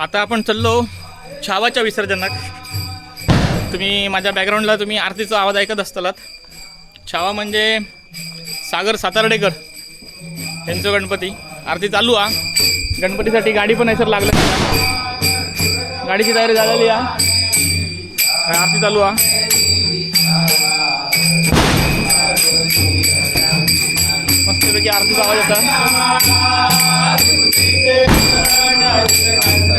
आता आपण चाललो छावाच्या विसर्जनात. तुम्ही माझ्या बॅकग्राऊंडला तुम्ही आरतीचा आवाज ऐकत असतालात. छावा म्हणजे सागर सातार्डेकर यांचं गणपती. आरती चालू हा गणपतीसाठी गाडी पण आहे सर लागलं. गाडीची तयारी झालेली आ. आरती चालू हा मस्तपैकी आरतीचा आवाज होता.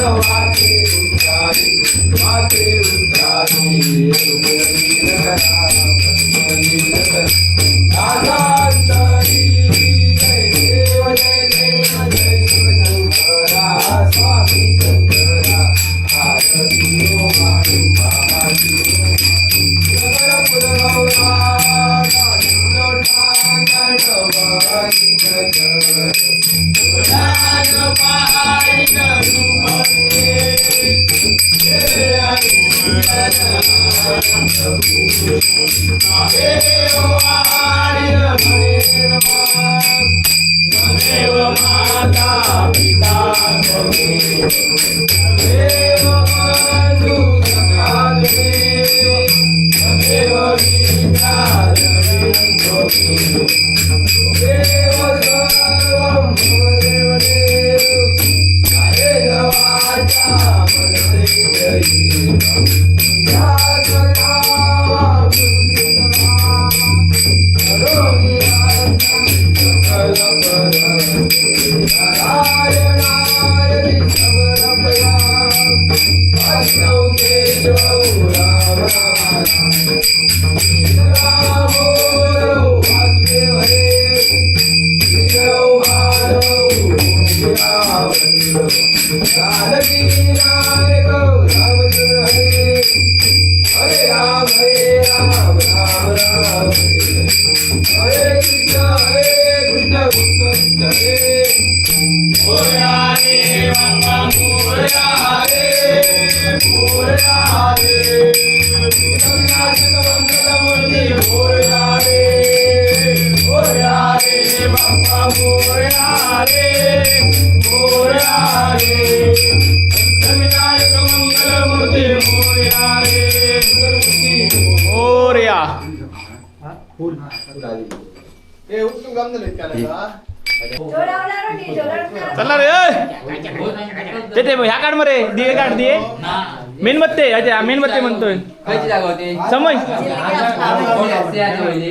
Wate, wate, wate, वेगळा मोरया Thank you. चला रे. ते ते ह्या काढ मरे दिये काढ दिये मेणबत्ते अच्छा मेणबत्ते म्हणतोय. खायची जागा होती. समज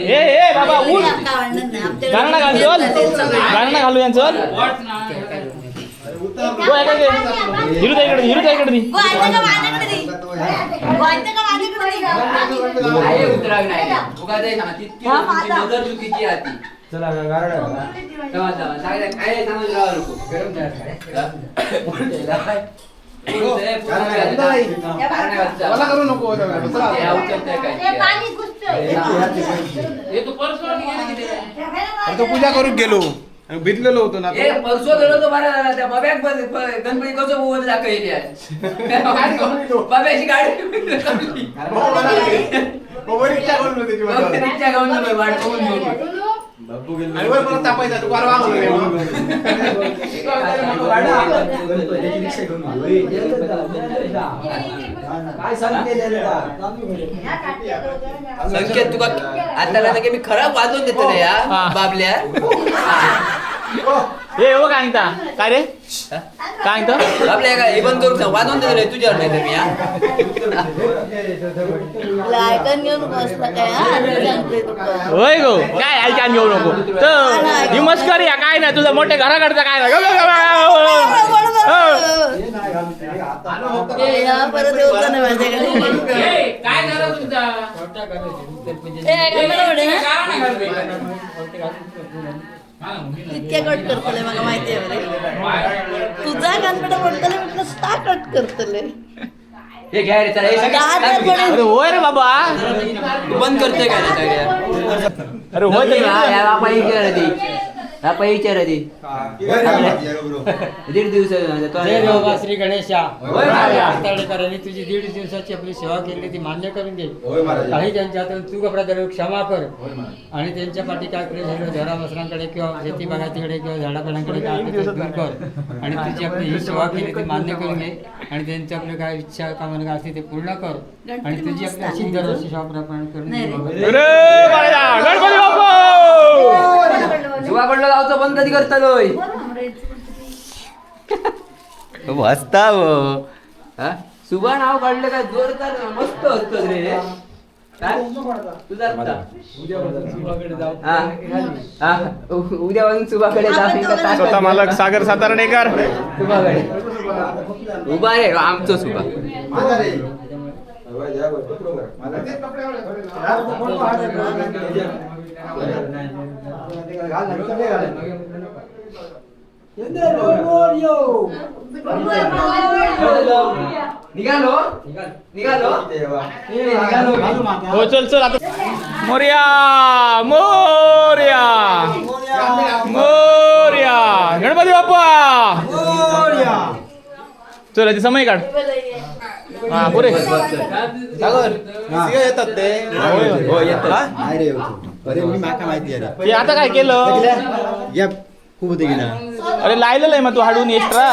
ए ए बाबा उठ. गाणं घाल चल. गाणं घालू यांचं चल. घे. हिरू ताईकडे हिरू ताईकडे आहे उतरावी नाही. उगा ते सांगा, तितकी तुमची नजर चुकीची आहे ती. तेव्हा तेव्हा सांगायचं, काय सांगून राहा. गरम आहे. आता. मला करू नको हे? हे तू परसों ते? तो पूजा करून गेलो. आणि भिजलेलो होतो ना ए, परसों गेलो तो बरा झाला त्या बब्याक गणपती कसं बोलत दाखवली आहे बब्याची गाडी करून त्याची वाट. आणि वर परत तापायचा तू काय संकेत तुका आता मी खराब वाजवून देतो ना या. बाबल्या. ए हो काय सांगता काय रे काय सांगतो बाबल्या काय हे बंद करू वाजवून देतो रे तुझ्यावर नाही तर मी हा लायकन घेऊन बसला काय हा? आम्ही सांगते तुका. होय गो काय ऐकान घेऊ नको तर ही मस्करी आहे, काय नाही तुझं मोठ्या घराकडचं काय नाही ए, या परत येऊ का नाही माझ्याकडे काय झालं तुमचा ए, कॅमेरा मध्ये ना? कितके कट करतले मला माहिती आहे बरे तुझा गणपती पडतले म्हटलं ता कट करतले हे हे होय रे बाबा. बंद करतोय काय अरे होय होय बापा विचार ती ती दीड दिवस तो श्री गणेशा. हाताळकरांनी तुझी दीड दिवसाची आपली सेवा केली ती मान्य करून घे. काही त्यांच्या हातून चूक अपराधाला क्षमा कर. आणि त्यांच्या पाठी काय प्रेम झालं किंवा शेती बागातीकडे किंवा झाडापाड्यांकडे काय ते दूर कर. आणि तुझी आपली ही सेवा केली ती मान्य करून घे. आणि त्यांची आपली काय इच्छा कामना असते ते पूर्ण कर. आणि तुझी आपली अशी दरवर्षी सेवा प्रमाण करून पडलं लावतो बंद कधी करतलोय हसता हा. सुबा नाव काढलं काय? जोरदार मस्त हसतो रे. हा. हा. उद्या वाजून सुबाकडे जा आपण दोघं स्वतः मालक सागर सातारडेकर सुबाकडे. उभा रे आमचं सुबा निघालो निघालो हो चल चल आता मोर्या मोर्या मोर्या गणपती बाप्पा चल याची समय काढ हा पुरे सागर सिंह येतात ते. हो? येतात अरे मी माका माहिती अरे ते आता काय केलं? या खूप होते गेला अरे लायलेलं आहे मग तू हाडून एक्स्ट्रा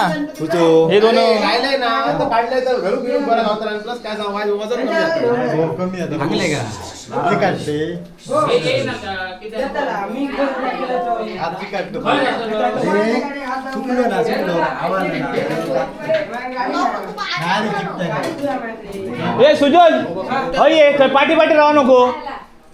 हे दोन राहिलंय ना तर काढलंय तर घरून बिरून बरं नव्हतं आणि प्लस काय सांग माझं वजन कमी जातं. हो, कमी आता. भागले का? ते काढते. आरती काढतो. हे चुकलो ना चुकलो आवाज नाही. जिंकताय काय. ए ये थंय पाठी पाठी राहू नको.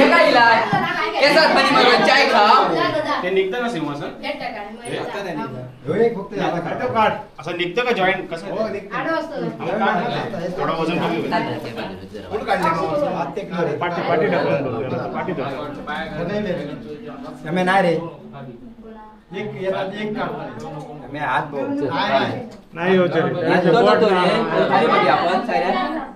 हे काय इलाज? केसात मध्ये मारून चाय खा ते निघतं ना सिंहासन हे आता नाही निघत. असं का जॉईंट कसं हो. हा. थोडं वजन कमी होईल. पाठी पाठी ढकलून. पाठी ढकलून. नाही रे. आम्ही नाही रे एक येतात एक काढतो आम्ही हात नाही नाही होत रे. तो जातो रे. खाली मध्ये आपण साऱ्या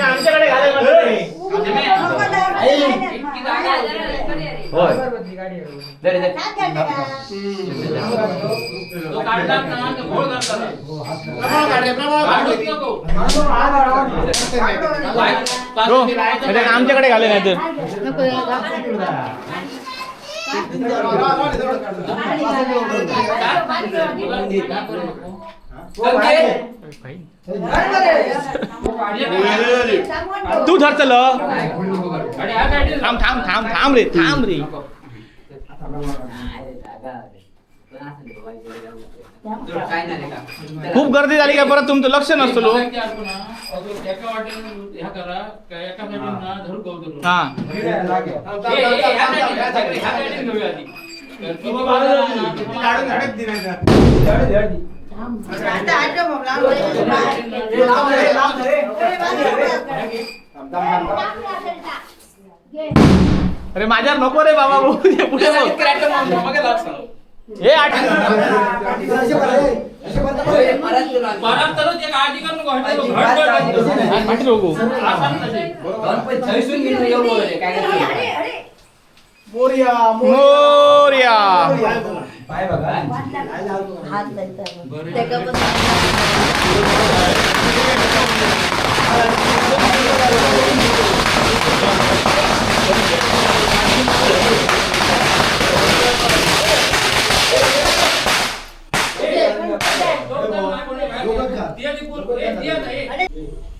आमच्याकडे घालायला नाही. होय. ते आमच्याकडे घाले नाही तर तू धर चल थांब थांब थांब थांब रे थांब रे? खूप गर्दी झाली का परत तुमचं लक्ष नसतं लो हा अरे माझ्यावर नको रे बाबा पुढे. हे आठ करते मोर्या. पाय बघा. हात लायचा तेका पण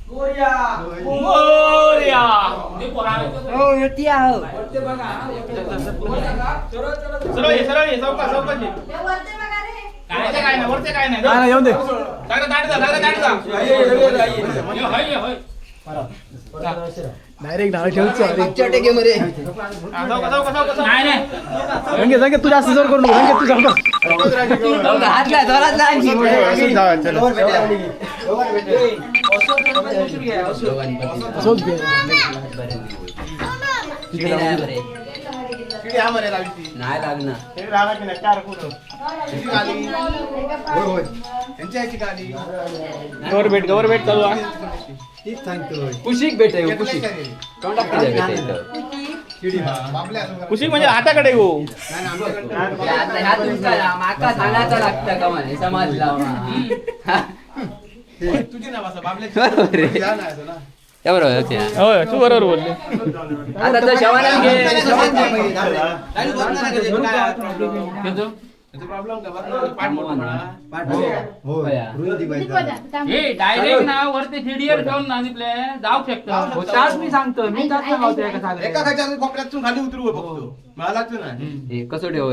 मोर्या सरळ ये, सरळ ये, सावकाश, सावकाश ये. वरते काय नाही वरते काय नाही येऊन दे दादा दाट जा दादा दाट जा ये, होय, ये, होय. हा, सावकाश, सावकाश, सावकाश. नाही नाही. हात लाय जोरात लाय नाही लागणार. गव्हर्नमेंट गव्हर्नमेंट चालू आहे. तीच सांगतोय कुशिक भेटे कुशिक. तोंडात किती भेटे कुशिक म्हणजे हाताकडे गो ह्या तुमचा ना, माका सांगायचं लागतं का म्हणे? समजला बरोबर ना. होय तू बरोबर बोलले. आता तर शवाना घे हे डायरेक्ट ना वरती सीडीवर ठेवून ना तिथले जाऊ शकता. तास मी सांगतो. मी तास सांगतो एका सागऱ्याला. एका खाच्या कोपऱ्यातून खाली उतरू बघतो मला लागतो ना हे कसं ठेव?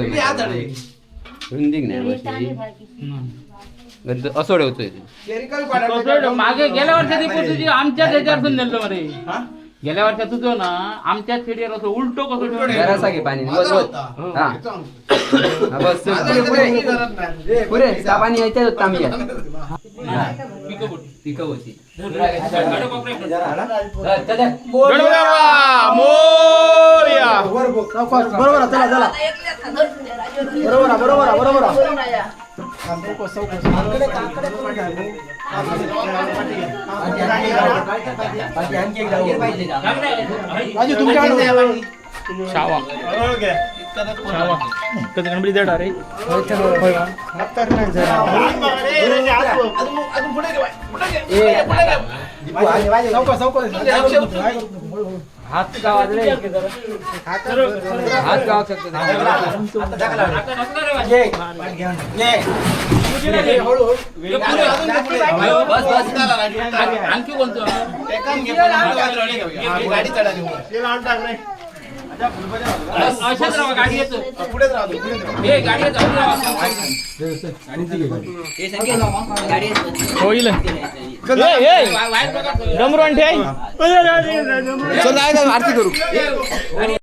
रुंदीक नाही असं ठेवतोय. मागे गेल्या वर्षी ती तुझी आमच्याच ह्याच्यावरसून नेलं मरे हा? गेल्या वर्षी तुझं ना आमच्याच सीडीवर असं उलटो कसं ठेवलं? जरासा घे पाणी. बस बस हा. हा, बस पुरे पुरे पुरे त्या पाणी यायचं तांब्या पिकं कुठे? पिकं होती गाडो मोरया. बरोबर आहे, चला चला. बरोबर आहे, बरोबर आहे, बरोबर आहे. राजू तुमच्या शावा शावा कधी गणपती देणार अरे हात गावात रे हात गावात शकतो बस बस. आणखी कोणतं? गाडी चढाली. अशाच राहा गाडी येतो. पुढेच राहतो पुढेच हे गाडी येतो हे संकेत गाडी होईल. डमरू आणि ठेव आरती करू.